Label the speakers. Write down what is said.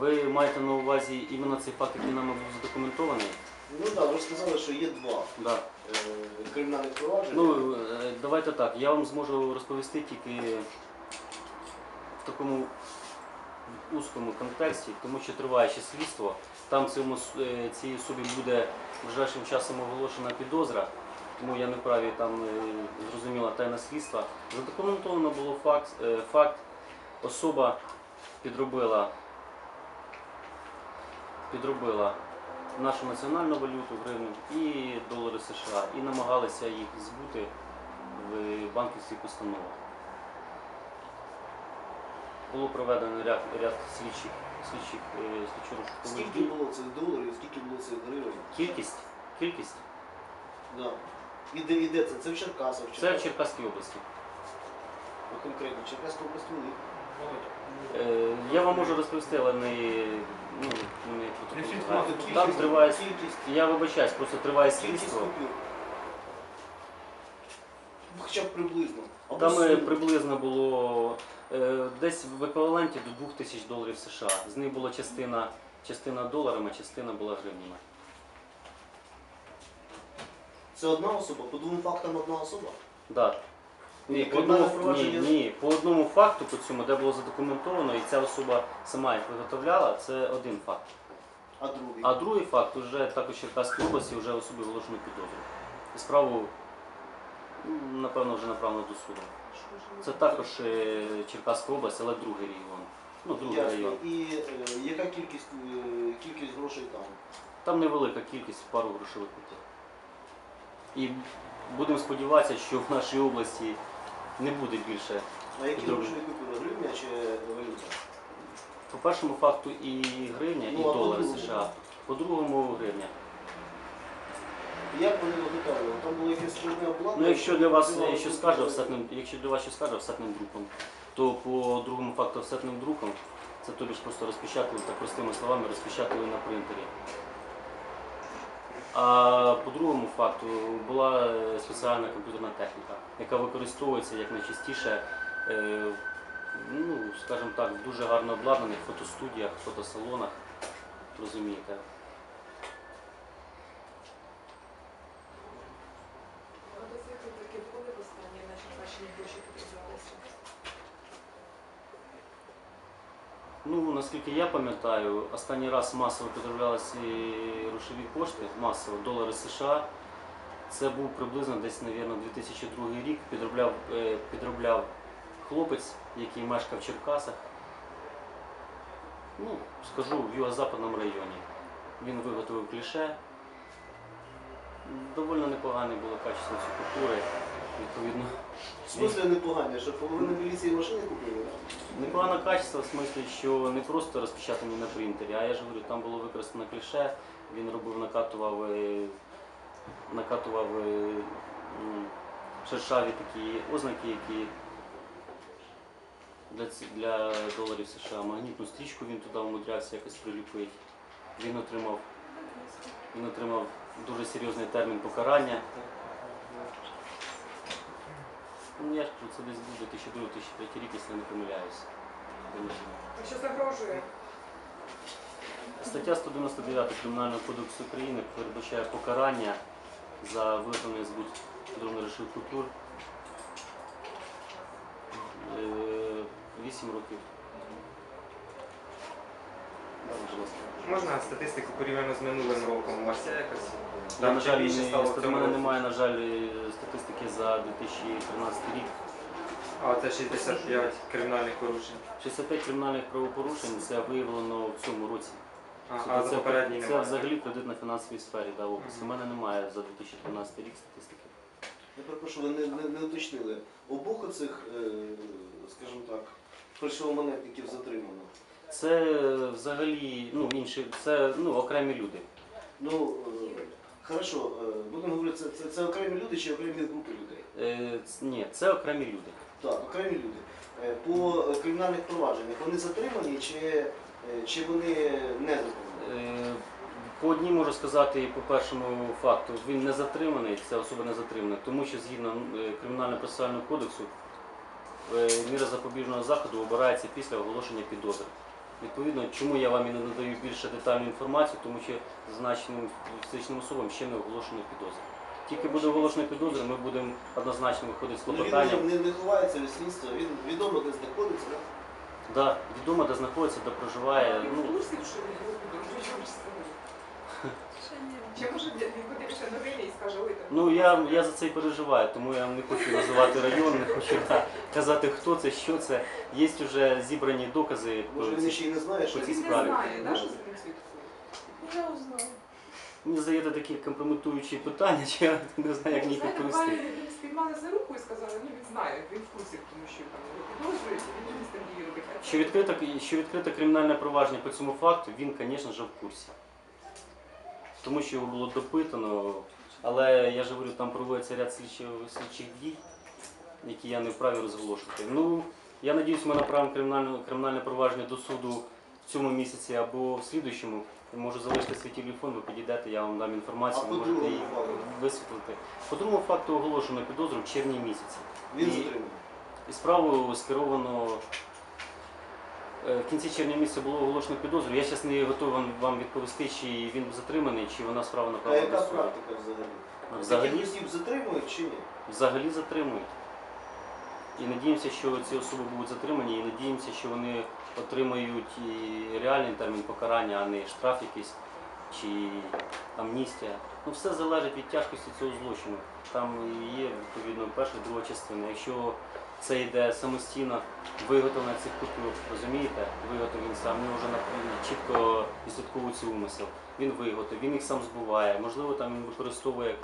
Speaker 1: Ви маєте на увазі іменно цей факт, який нами був задокументований?
Speaker 2: Ну так, ви ж сказали, що є два
Speaker 1: Да.
Speaker 2: е, кримінальних провадження.
Speaker 1: Ну, е, давайте так, я вам зможу розповісти тільки в такому узкому контексті, тому що триває ще слідство. Там цьому, с- е, цій особі буде ближайшим часом оголошена підозра, тому я не вправі там е, зрозуміла тайна слідства. Задокументовано було факт, е, факт особа підробила, підробила нашу національну валюту гривню і долари США, і намагалися їх збути в банківських установах. Було проведено ряд, ряд слідчих, слідчих е, слідчо-розшукових
Speaker 2: Скільки було цих доларів, скільки було цих гривень?
Speaker 1: Кількість, кількість
Speaker 2: Да. І де, і де це? Це в Черкасах?
Speaker 1: це в Черкаській області.
Speaker 2: Ну, конкретно, Черкаська область велика.
Speaker 1: Е, Я вам можу розповісти, але не, ну, не протокол. Там триває Я вибачаюсь, просто триває
Speaker 2: кількість
Speaker 1: слідство.
Speaker 2: купюр. Ну, Хоча б приблизно. Або
Speaker 1: Там е, приблизно було е, десь в еквіваленті до 2000 доларів США. З них була частина, частина доларами, частина була гривнями.
Speaker 2: Це одна особа, по двом фактам одна особа.
Speaker 1: Да. Ні, по одному, ні, ні, по одному факту, по цьому, де було задокументовано, і ця особа сама їх виготовляла, це один факт.
Speaker 2: А другий.
Speaker 1: А другий факт вже також в Черкаській області вже особі оголошено підозру. І справу, ну, напевно, вже направлено до суду. Це також е, Черкаська область, але другий регіон. Ну, другий
Speaker 2: Ясно.
Speaker 1: район.
Speaker 2: І е, яка кількість, е, кількість грошей там?
Speaker 1: Там невелика кількість пару грошових купюр. І будемо сподіватися, що в нашій області не буде більше.
Speaker 2: А які
Speaker 1: Друге.
Speaker 2: грошові купюри? Гривня чи валюта?
Speaker 1: По першому факту і гривня, і
Speaker 2: Ну, а другому?
Speaker 1: США. По другому гривня.
Speaker 2: Як вони виготовлювали? Там було якесь складне обладнання?
Speaker 1: Ну, якщо для вас е, що скаже офсетним, якщо для вас що скаже офсетним друком, то по другому факту офсетним друком це тобі ж просто розпечатали, так простими словами, розпечатали на принтері. А по другому факту була е, спеціальна комп'ютерна техніка, яка використовується як найчастіше, е, ну, скажімо так, в дуже гарно обладнаних фотостудіях, фотосалонах, розумієте. Ну, наскільки я пам'ятаю, останній раз масово підроблялися грошові кошти, масово, долари США. Це був приблизно десь, мабуть, 2002 рік. Підробляв, е, підробляв хлопець, який мешкав в Черкасах. Ну, скажу, в юго-западному районі. Він виготовив кліше. Доволі непогані були качество ці купюри. Відповідно,
Speaker 2: В смислі непогані, що половина міліції машини купили?
Speaker 1: Непогане качество в смислі, що не просто розпечатані на принтері, а я ж говорю, там було використано кліше, він робив, накатував, е, накатував е, шершаві такі ознаки, які для, для доларів США. Магнітну стрічку він туди умудрявся якось приліпити. Він отримав, він отримав дуже серйозний термін покарання. Ну, я ж це десь був 2002-2003 рік, якщо не помиляюся.
Speaker 3: Що загрожує?
Speaker 1: Стаття 199 Кримінального кодексу України передбачає покарання за виготовлення збут підробно-речових купюр. 8 років. Да, будь ласка.
Speaker 4: Можна статистику порівняно з минулим роком? У вас є якось?
Speaker 1: Я, на жаль,
Speaker 4: більше
Speaker 1: не,
Speaker 4: стало в
Speaker 1: в
Speaker 4: цьому
Speaker 1: мене
Speaker 4: році?
Speaker 1: немає, на жаль, е, статистики за 2013 рік.
Speaker 4: А, це 65 кримінальних порушень.
Speaker 1: 65 кримінальних правопорушень це виявлено в цьому році.
Speaker 4: А,
Speaker 1: Тобто
Speaker 4: а
Speaker 1: це,
Speaker 4: попередній
Speaker 1: це
Speaker 4: немає?
Speaker 1: взагалі в кредитно-фінансовій сфері да, опису. У
Speaker 4: Мгм.
Speaker 1: мене немає за 2013 рік статистики.
Speaker 2: Я перепрошую, ви не, не, не уточнили. Обох оцих, е, скажімо так, фальшивомонетників затримано.
Speaker 1: Це взагалі ну, інші, це ну, окремі люди.
Speaker 2: Ну, е, хорошо, е, будемо говорити, це, це, це окремі люди чи окремі групи людей?
Speaker 1: Е, ц- ні, це окремі люди.
Speaker 2: Так, окремі люди. Е, По е, кримінальних провадженнях вони затримані чи, чи вони не затримані?
Speaker 1: Е, по одній можу сказати, і по першому факту, він не затриманий, ця особа не затримана, тому що згідно е, кримінально-процесуального кодексу е, міра запобіжного заходу обирається після оголошення підозри. Відповідно, чому я вам і не надаю більше детальну інформацію, тому що зазначеним фізичним особам ще не оголошено підозри. Тільки буде оголошено підозри, ми будемо однозначно виходити з
Speaker 2: Ну, він не,
Speaker 1: клопотанням.
Speaker 2: ховається від слідства, він відомо де знаходиться?
Speaker 1: Да, відомо, де знаходиться, де проживає. Ну,
Speaker 3: в курсі, що він сказали. Чи може він подивиться новини і скаже, ой, там...
Speaker 1: ну я, я за це і переживаю, тому я не хочу називати район, не хочу да, казати, хто це, що це. Є вже зібрані докази. по
Speaker 2: Може він ще й не знає, що
Speaker 1: по цій
Speaker 3: Він не
Speaker 1: справі.
Speaker 3: знає, да, що за ним слідкує?
Speaker 5: Я узнала.
Speaker 1: Мені задаєте такі компрометуючі питання, чи я не знаю, як
Speaker 3: Ну,
Speaker 1: їх відповісти.
Speaker 3: людину спіймали за руку і сказали, ну він знає, він в курсі, тому що там підозрюють, він з тим дії робить.
Speaker 1: Що відкрите, що відкрите кримінальне провадження по цьому факту, він, звісно ж, в курсі. Тому що його було допитано, але я ж говорю, там проводиться ряд слідчих, слідчих дій, які я не вправі розголошувати. Ну, я надіюсь, ми направимо кримінальне, кримінальне провадження до суду в цьому місяці або в слідуючому. Можу залишити свій телефон, ви підійдете, я вам дам інформацію, ви можете її висвітлити. По другому факту оголошено підозру в червні місяці.
Speaker 2: Він
Speaker 1: І-
Speaker 2: затриманий.
Speaker 1: і справу скеровано е, в кінці червня місяця було оголошено підозру. Я зараз не готовий вам- вам відповісти, чи він затриманий, чи вона справа
Speaker 2: А
Speaker 1: направлена
Speaker 2: яка
Speaker 1: до суду.
Speaker 2: практика взагалі?
Speaker 1: Взагалі,
Speaker 2: Таких осіб затримують чи ні?
Speaker 1: взагалі затримують. І надіємося, що ці особи будуть затримані, і надіємося, що вони отримають і реальний термін покарання, а не штраф якийсь чи амністія. Ну все залежить від тяжкості цього злочину. Там є відповідно перша друга частина. Якщо це йде самостійно виготовлення цих купюр, розумієте, виготовлення він сам, в нього вже чітко відслідковується умисел. Він виготовив, він їх сам збуває. Можливо, там він використовує